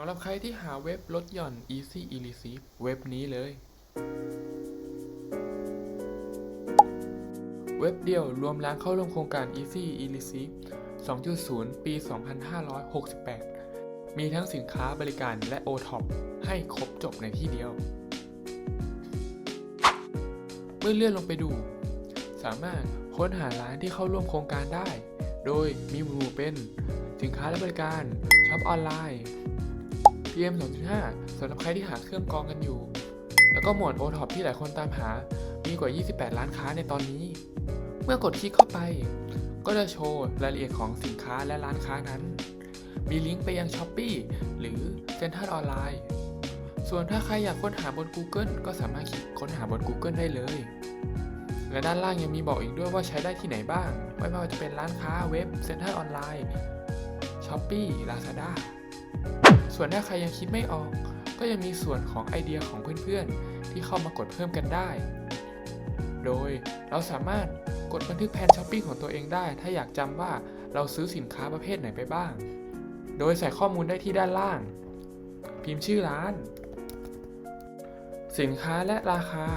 สำหรับใครที่หาเว็บลดหย่อน Easy e r e c e i v e เว็บนี้เลย เว็บเดียวรวมร้านเข้าร่วมโครงการ Easy e r e c e i v e 2.0 ปี 2568 มีทั้งสินค้าบริการและ OTOP ให้ครบจบในที่เดียว เมื่อเลื่อนลงไปดู สามารถค้นหาร้านที่เข้าร่วมโครงการได้ โดยมีหมู่เป็น สินค้าและบริการช็อปออนไลน์ PM 2.5สำหรับใครที่หาเครื่องกรองกันอยู่ แล้วก็หมวด OTOP ที่หลายคนตามหา มีกว่า 28 ล้านค้าในตอนนี้ เมื่อกดคลิกเข้าไป ก็จะโชว์รายละเอียดของสินค้าและร้านค้านั้น มีลิงก์ไปยัง s h อ p e e หรือ c e n t r a l ออนไลน์ส่วนถ้าใครอยากค้นหาบน Google ก็สามารถคลิกค้นหาบน Google ได้เลย และด้านล่างยังมีบอกอีกด้วยว่าใช้ได้ที่ไหนบ้าง ไม่ว่าจะเป็นร้านค้าเว็บเซ็นทรัลออนไลน์ช้อปปี้ลาซาด้า ส่วนถ้าใครยังคิดไม่ออก ก็ยังมีส่วนของไอเดียของเพื่อนๆ ที่เข้ามากดเพิ่มกันได้ โดยเราสามารถกดบันทึกแผนช้อปปิ้งของตัวเองได้ ถ้าอยากจำว่าเราซื้อสินค้าประเภทไหนไปบ้าง โดยใส่ข้อมูลได้ที่ด้านล่าง พิมพ์ชื่อร้าน สินค้าและราคา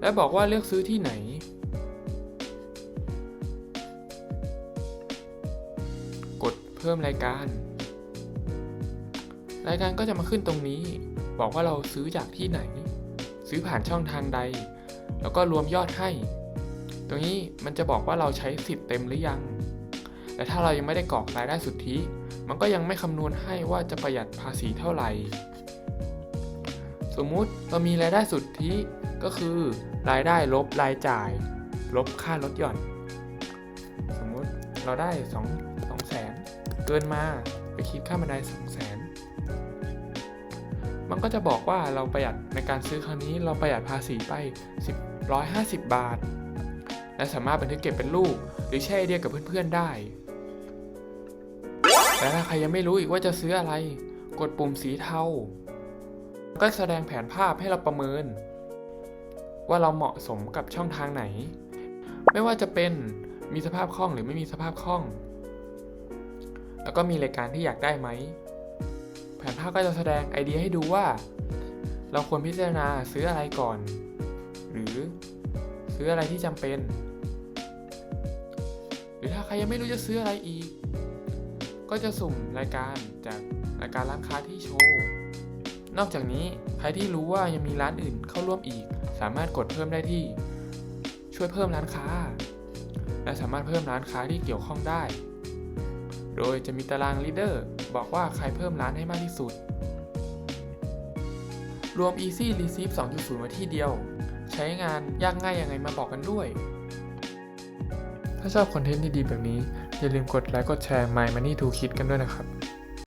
และบอกว่าเลือกซื้อที่ไหน เพิ่มรายการ รายการก็จะมาขึ้นตรงนี้ บอกว่าเราซื้อจากที่ไหน ซื้อผ่านช่องทางใด แล้วก็รวมยอดให้ ตรงนี้มันจะบอกว่าเราใช้สิทธิ์เต็มหรือยังแต่ถ้าเรายังไม่ได้กรอกรายได้สุทธิมันก็ยังไม่คำนวณให้ว่าจะประหยัดภาษีเท่าไหร่ สมมุติเรามีรายได้สุทธิก็คือ รายได้ลบรายจ่าย ลบค่าลดหย่อน สมมุติเราได้2 2แสน เกินมาไปคิดค่าบันได2แสนมันก็จะบอกว่าเราประหยัดในการซื้อครั้งนี้เราประหยัดภาษีไป10 150 บาท และสามารถบันทึกเก็บเป็นรูปหรือแชร์ไอเดียกับเพื่อนๆได้แต่ถ้าใครยังไม่รู้อีกว่าจะซื้ออะไร กดปุ่มสีเทา ก็แสดงแผนภาพให้เราประเมิน ว่าเราเหมาะสมกับช่องทางไหน ไม่ว่าจะเป็นมีสภาพคล่องหรือไม่มีสภาพคล่อง แล้วก็มีรายการที่อยากได้ไหม แผนภาพก็จะแสดงไอเดียให้ดูว่า เราควรพิจารณาซื้ออะไรก่อน หรือซื้ออะไรที่จำเป็น หรือถ้าใครยังไม่รู้จะซื้ออะไรอีก ก็จะสุ่มรายการจากรายการร้านค้าที่โชว์ นอกจากนี้ใครที่รู้ว่ายังมีร้านอื่นเข้าร่วมอีก สามารถกดเพิ่มได้ที่ ช่วยเพิ่มร้านค้า และสามารถเพิ่มร้านค้าที่เกี่ยวข้องได้ โดยจะมีตารางลีดเดอร์บอกว่าใครเพิ่มร้านให้มากที่สุด รวม Easy Receive 2.0 ไว้ที่เดียว ใช้งานยากง่ายยังไงมาบอกกันด้วย ถ้าชอบคอนเทนต์ดีๆแบบนี้ อย่าลืมกดไลค์กดแชร์ My Money to Kid กันด้วยนะครับ